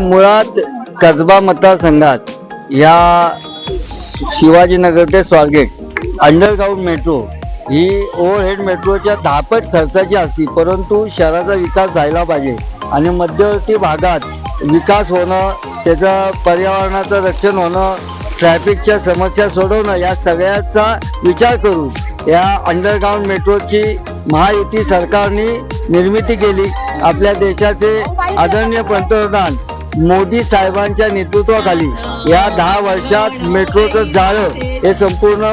मुळात कसबा मतदारसंघात या शिवाजीनगर ते स्वारगेट अंडरग्राऊंड मेट्रो ही ओव्हरहेड मेट्रोच्या धापट खर्चाची असती परंतु शहराचा विकास झाला पाहिजे आणि मध्यवर्ती भागात विकास होणं त्याचं पर्यावरणाचं रक्षण होणं ट्रॅफिकच्या समस्या सोडवणं या सगळ्याचा विचार करून या अंडरग्राऊंड मेट्रोची महायुती सरकारने निर्मिती केली. आपल्या देशाचे आदरणीय पंतप्रधान मोदी साहेबांच्या नेतृत्वाखाली या दहा वर्षात मेट्रोचं जाळं हे संपूर्ण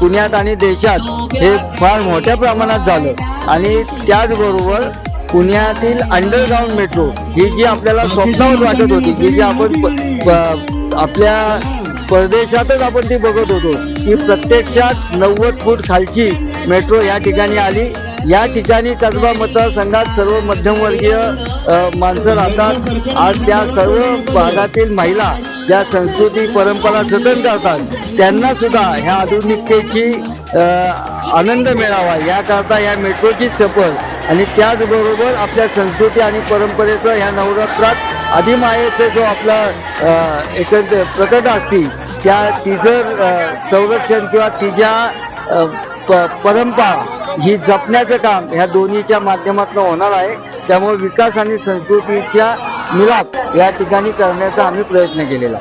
पुण्यात आणि देशात हे फार मोठ्या प्रमाणात झालं. आणि त्याचबरोबर पुण्यातील अंडरग्राऊंड मेट्रो ही जी आपल्याला स्वप्नावर वाटत होती की जी आपण आपल्या परदेशातच आपण ती बघत होतो की प्रत्यक्षात नव्वद फूट खालची मेट्रो या ठिकाणी आली. या ठिकाणी कसबा मतदारसंघात सर्व मध्यमवर्गीय माणसं राहतात. आज त्या सर्व भागातील महिला ज्या संस्कृती परंपरा जतन करतात त्यांना सुद्धा ह्या आधुनिकतेची आनंद मिळावा. याकरता या मेट्रोची सफर आणि त्याचबरोबर आपल्या संस्कृती आणि परंपरेचं ह्या नवरात्रात अधिमायेचं जो आपला एकंदर प्रकट असती त्या तिचं संरक्षण किंवा तिच्या परंपरा ही जपण्याचं काम ह्या दोन्हीच्या माध्यमातून होणार आहे. त्यामुळे विकास आणि संस्कृतीच्या मिलाप या ठिकाणी करण्याचा आम्ही प्रयत्न केलेला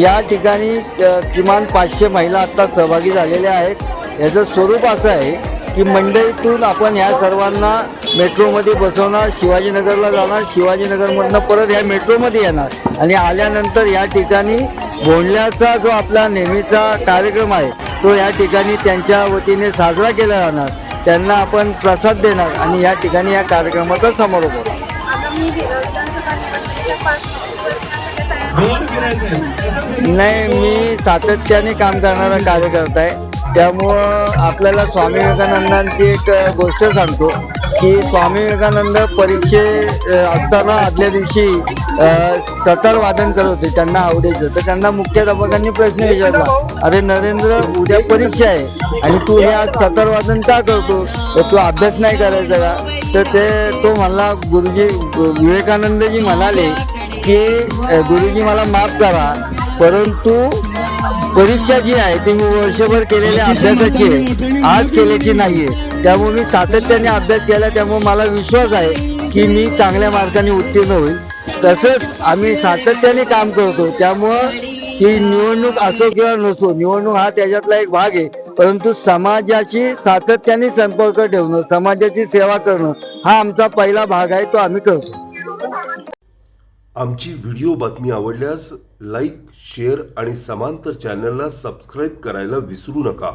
या ठिकाणी किमान पाचशे महिला आत्ता सहभागी झालेल्या आहेत. याचं स्वरूप असं आहे की मंडईतून आपण ह्या सर्वांना मेट्रोमध्ये बसवणार शिवाजीनगरला जाणार शिवाजीनगरमधनं परत ह्या मेट्रोमध्ये येणार. आणि आल्यानंतर या ठिकाणी भोंडल्याचा जो आपला नेहमीचा कार्यक्रम आहे तो या ठिकाणी त्यांच्या वतीने साजरा केला जाणार. त्यांना आपण प्रसाद देणार आणि या ठिकाणी या कार्यक्रमाचा समारोप होणार. नाही मी सातत्याने काम करणारा कार्यकर्ता आहे. त्यामुळं आपल्याला स्वामी विवेकानंदांची एक गोष्ट सांगतो. की स्वामी विवेकानंद परीक्षे असताना आदल्या दिवशी सतर वादन करत होते त्यांना आवडायचं. तर त्यांना मुख्याध्यापकांनी प्रश्न विचारला अरे नरेंद्र उद्या परीक्षा आहे आणि तू हे आज सतर वादन का करतो? तर तू अभ्यास नाही करायचा का? तर ते तो म्हणला गुरुजी विवेकानंदजी म्हणाले की गुरुजी मला माफ करा परंतु परीक्षा जी आहे ती मी वर्षभर केलेल्या अभ्यासाची आहे आज केल्याची नाहीये. त्यामुळे मी सातत्याने अभ्यास केला त्यामुळे मला विश्वास आहे की मी चांगल्या मार्गाने उत्तीर्ण होईल. तसंच आम्ही सातत्याने काम करतो त्यामुळं ही निवडणूक असो किंवा नसो निवडणूक हा त्याच्यातला एक भाग आहे. परंतु समाजाशी सातत्याने संपर्क ठेवणं समाजाची सेवा करणं हा आमचा पहिला भाग आहे तो आम्ही करतो. आमची व्हिडिओ बातमी आवडल्यास लाईक शेअर आणि समांतर चॅनलला सबस्क्राईब करायला विसरू नका.